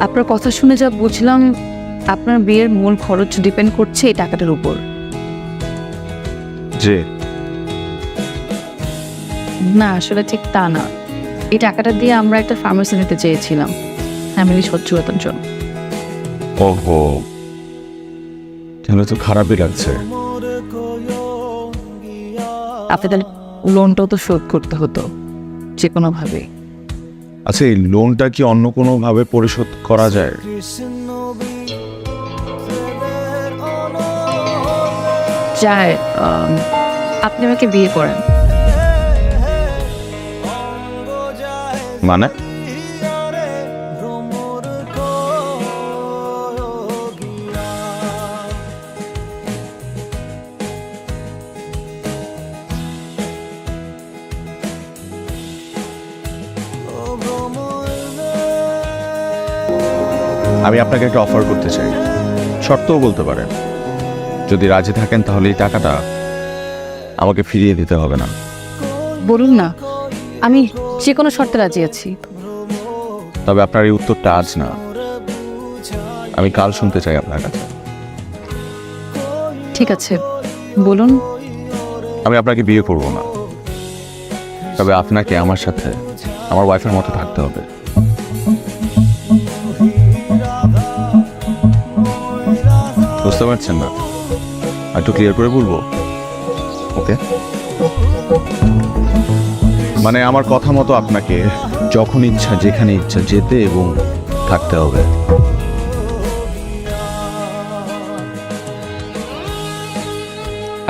আপনার কথা শুনে যা বুঝলাম আপনার বিয়ের মূল খরচ ডিপেন্ড করছে এই টাকাটার উপর। যে না আসলে ঠিক তা না। এই টাকাটা দিয়ে আমরা একটা ফার্মেসি নিতে চেয়েছিলাম। ফ্যামিলি সচ্ছলতার জন্য। ওহো। তাহলে তো খারাপই লাগছে। আপনাদের লোনটাও তো শোধ করতে হতো যে কোনোভাবে আচ্ছা এই লোনটা কি অন্য কোনোভাবে পরিশোধ করা যায়? যায় আপনি আমাকে বিয়ে করেন। মানে? আমি আপনাকে একটা অফার করতে চাই। শর্তও বলতে পারেন। যদি রাজি থাকেন তাহলে এই টাকাটা আমাকে ফিরিয়ে দিতে হবে না। বলুন না আমি যে কোনো শর্তে রাজি আছি। তবে আপনার এই উত্তরটা আজ না। আমি কাল শুনতে চাই আপনার কাছে। ঠিক আছে বলুন। আমি আপনাকে বিয়ে করব না। তবে আপনাকে আমার সাথে আমার ওয়াইফের মতো থাকতে হবে। বুঝতে পারছেন না? একটু ক্লিয়ার করে বলব? ওকে মানে আমার কথা মতো আপনাকে যখন ইচ্ছা, যেখানে ইচ্ছা, যেতে এবং থাকতে হবে।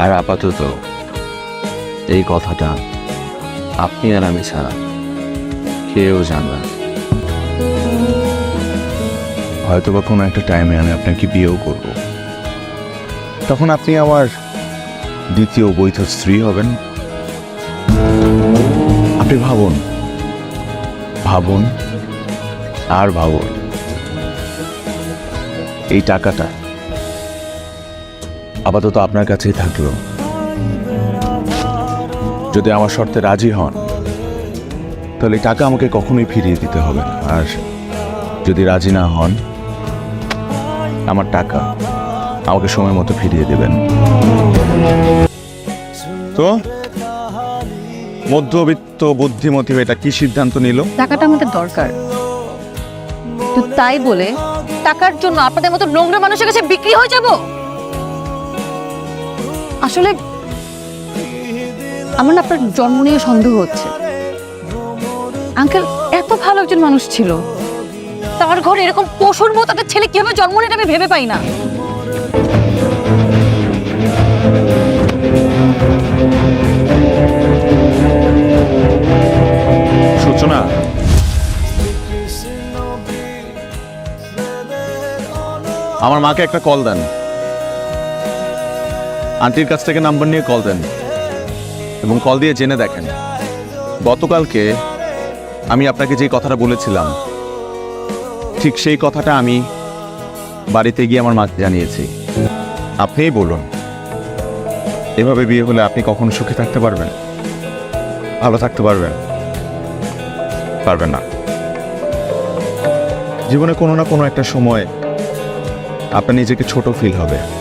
আর আপাতত এই কথাটা আপনি আর আমি ছাড়া কেউ জানবে হয়তো বা কোনো একটা টাইমে আমি আপনাকে বিয়েও করব। তখন আপনি আমার দ্বিতীয় বৈধ স্ত্রী হবেন। আপনি ভাবুন। ভাবুন আর ভাবুন। এই টাকাটা আপাতত আপনার কাছেই থাকল যদি আমার শর্তে রাজি হন, তাহলে টাকা আমাকে কখনোই ফিরিয়ে দিতে হবে আর যদি রাজি না হন, আমার টাকা আমাকে সময় মতো ফিরিয়ে দেবেন। তো? মধ্যবিত্ত বুদ্ধিমতী এটা কি সিদ্ধান্ত নিল? টাকাটা আমাদের দরকার। তো তাই বলে টাকার জন্য আপনাদের মতো নোংরা মানুষের কাছে বিক্রি হয়ে যাব? আসলে আমার না আপনার জন্ম নিয়ে সন্দেহ হচ্ছে। আঙ্কেল এত ভালো একজন মানুষ ছিল। তার ঘরে এরকম পশুর মতো একটা ছেলে কীভাবে জন্ম নিয়ে আমি ভেবে পাই না। আমার মাকে একটা কল দেন। আন্টির কাছ থেকে নাম্বার নিয়ে কল দেন এবং কল দিয়ে জেনে দেখেন। গতকালকে আমি আপনাকে যে কথাটা বলেছিলাম, ঠিক সেই কথাটা আমি বাড়িতে গিয়ে আমার মাকে জানিয়েছি। আপনিই বলুন, এভাবে বিয়ে হলে আপনি কখনো সুখে থাকতে পারবেন? ভালো থাকতে পারবেন? পারবেন না। জীবনে কোনো না কোনো একটা সময় আপনার নিজেকে ছোট ফিল হবে।